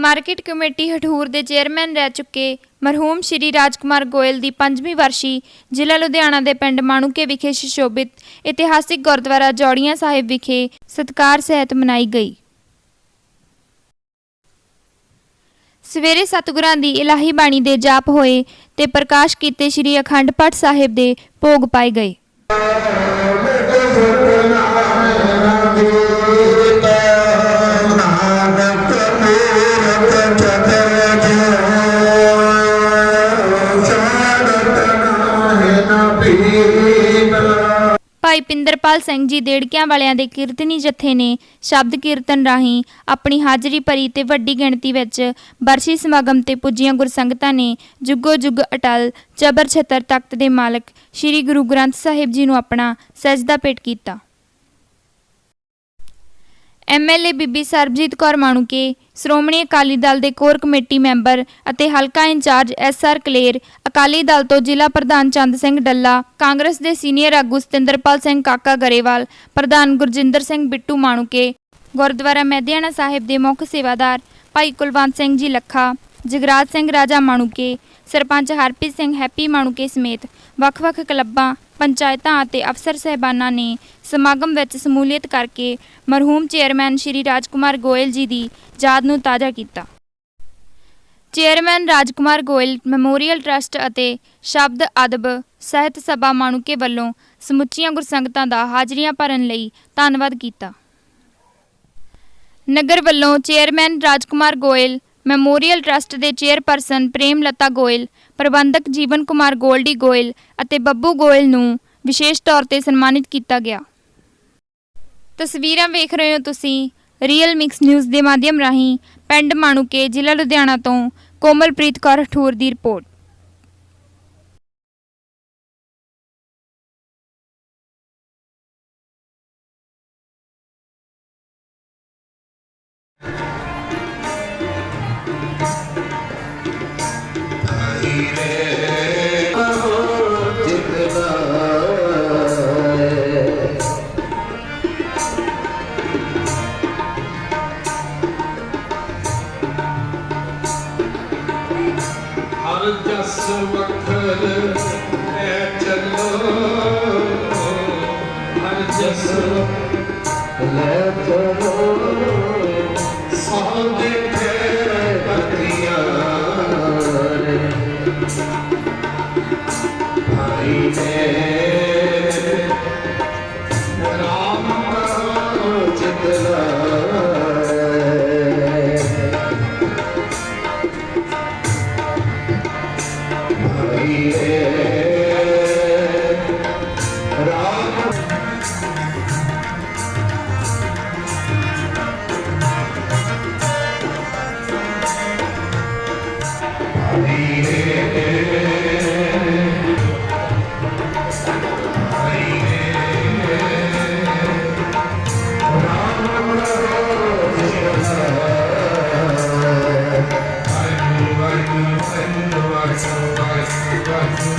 Market committee Hathur ਦੇ chairman ਰਹਿ ਚੁੱਕੇ। ਮਰਹੂਮ ਸ਼੍ਰੀ ਰਾਜਕੁਮਾਰ ਗੋਇਲ ਦੀ 5ਵੀਂ ਵਰਸੀ, ਜ਼ਿਲ੍ਹਾ ਲੁਧਿਆਣਾ ਦੇ ਪਿੰਡ ਮਾਣੂਕੇ ਵਿਖੇ ਸੁਸ਼ੋਭਿਤ ਇਤਿਹਾਸਿਕ ਗੁਰਦੁਆਰਾ ਜੋੜੀਆਂ ਸਾਹਿਬ ਵਿਖੇ ਸਤਕਾਰ ਸਹਿਤ ਮਨਾਈ ਗਈ। ਸਵੇਰੇ ਸਤਿਗੁਰਾਂ ਦੀ ਇਲਾਹੀ ਬਾਣੀ ਦੇ ਜਾਪ ਹੋਏ ਤੇ ਪ੍ਰਕਾਸ਼ ਕੀਤੇ ਸ੍ਰੀ ਅਖੰਡ ਪਾਠ ਸਾਹਿਬ ਦੇ ਭੋਗ ਪਾਏ ਗਏ। ਭਾਈ ਪਿੰਦਰਪਾਲ ਸਿੰਘ ਜੀ ਦੇੜਕਿਆਂ ਵਾਲਿਆਂ ਦੇ ਕੀਰਤਨੀ ਜਥੇ ਨੇ ਸ਼ਬਦ ਕੀਰਤਨ ਰਾਹੀਂ ਆਪਣੀ ਹਾਜ਼ਰੀ ਭਰੀ ਤੇ ਵੱਡੀ ਗਿਣਤੀ ਵਿੱਚ ਬਰਸੀ ਸਮਾਗਮ ਤੇ ਪੁੱਜੀਆਂ ਗੁਰਸੰਗਤਾਂ ਨੇ ਜੁਗੋ ਜੁਗ ਅਟਲ ਜਬਰ ਛਤਰ ਤਖਤ ਦੇ ਮਾਲਕ ਸ੍ਰੀ ਗੁਰੂ ਗ੍ਰੰਥ ਸਾਹਿਬ ਜੀ ਨੂੰ ਆਪਣਾ ਸਜਦਾ ਭੇਟ ਕੀਤਾ। ਐਮਐਲਏ ਬੀਬੀ ਸਰਬਜੀਤ ਕੌਰ ਮਾਣੂਕੇ, ਸ਼੍ਰੋਮਣੀ ਅਕਾਲੀ ਦਲ ਦੇ ਕੋਰ ਕਮੇਟੀ ਮੈਂਬਰ ਅਤੇ ਹਲਕਾ incharge S R Kaler, Akali Dal ਤੋਂ ਜ਼ਿਲ੍ਹਾ ਪ੍ਰਧਾਨ ਚੰਦ ਸਿੰਘ ਡੱਲਾ, ਕਾਂਗਰਸ ਦੇ ਸੀਨੀਅਰ ਆਗੂ ਸਤਿੰਦਰਪਾਲ ਸਿੰਘ ਕਾਕਾ ਗਰੇਵਾਲ, ਪ੍ਰਧਾਨ ਗੁਰਜਿੰਦਰ ਸਿੰਘ ਬਿੱਟੂ ਮਾਣੂਕੇ, ਗੁਰਦੁਆਰਾ ਮਹਿਦਿਆਣਾ ਸਾਹਿਬ ਦੇ ਮੁੱਖ ਸੇਵਾਦਾਰ ਭਾਈ ਕੁਲਵੰਤ ਸਿੰਘ ਜੀ ਲੱਖਾ, ਜਗਰਾਜ ਸਿੰਘ ਰਾਜਾ ਮਾਣੂਕੇ, ਸਰਪੰਚ ਹਰਪ੍ਰੀਤ ਸਿੰਘ ਹੈਪੀ ਮਾਣੂਕੇ ਸਮੇਤ ਵੱਖ-ਵੱਖ ਕਲੱਬਾਂ ਪੰਚਾਇਤਾਂ ਅਤੇ ਅਫਸਰ ਸਹਿਬਾਨਾਂ ਨੇ ਸਮਾਗਮ ਵਿੱਚ ਸਮੂਲੀਅਤ ਕਰਕੇ ਮਰਹੂਮ ਚੇਅਰਮੈਨ ਸ਼੍ਰੀ ਰਾਜਕੁਮਾਰ ਗੋਇਲ ਜੀ ਦੀ ਯਾਦ ਨੂੰ ਤਾਜ਼ਾ ਕੀਤਾ। Chairman Rajkumar Goyal memorial trust ਅਤੇ ਸ਼ਬਦ ਅਦਬ ਸਾਹਿਤ ਸਭਾ ਮਾਣੂਕੇ ਵੱਲੋਂ ਸਮੁੱਚੀਆਂ ਗੁਰਸੰਗਤਾਂ ਦਾ ਹਾਜ਼ਰੀਆਂ ਭਰਨ ਲਈ ਧੰਨਵਾਦ ਕੀਤਾ। ਨਗਰ ਵੱਲੋਂ chairman Rajkumar Goyal memorial trust ਦੇ ਚੇਅਰਪਰਸਨ ਪ੍ਰੇਮ ਲਤਾ ਗੋਇਲ, ਪ੍ਰਬੰਧਕ ਜੀਵਨ ਕੁਮਾਰ ਗੋਲਡੀ ਗੋਇਲ ਅਤੇ ਬੱਬੂ ਗੋਇਲ ਨੂੰ ਵਿਸ਼ੇਸ਼ ਤੌਰ ਤੇ ਸਨਮਾਨਿਤ ਕੀਤਾ ਗਿਆ। ਤਸਵੀਰਾਂ ਵੇਖ ਰਹੇ ਹੋ ਤੁਸੀਂ ਰੀਅਲ ਮਿਕਸ ਨਿਊਜ਼ ਦੇ ਮਾਧਿਅਮ ਰਾਹੀਂ ਪਿੰਡ ਮਾਣੂਕੇ, ਜ਼ਿਲ੍ਹਾ ਲੁਧਿਆਣਾ ਤੋਂ ਕੋਮਲਪ੍ਰੀਤ ਕੌਰ ਠੂਰ ਦੀ ਰਿਪੋਰਟ। ਜਸ ਐ ਚੱਲੋ ਹਰ ਜਸ ਲੈ ਚਲੋ ਸੋ ਦੇਖੇ ਬਤੀਆਂ ਭਾਈ Like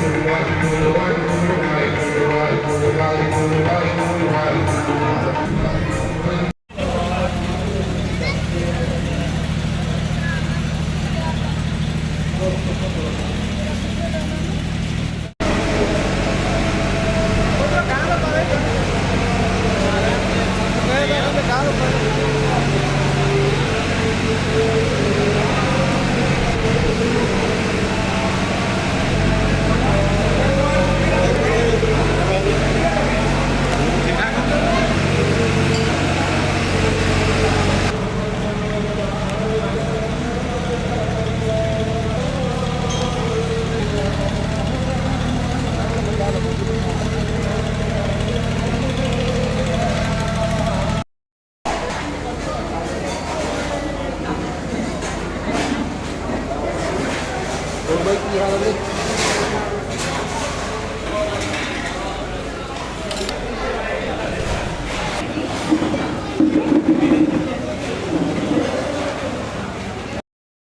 the one, the one. সবাইকে ভালো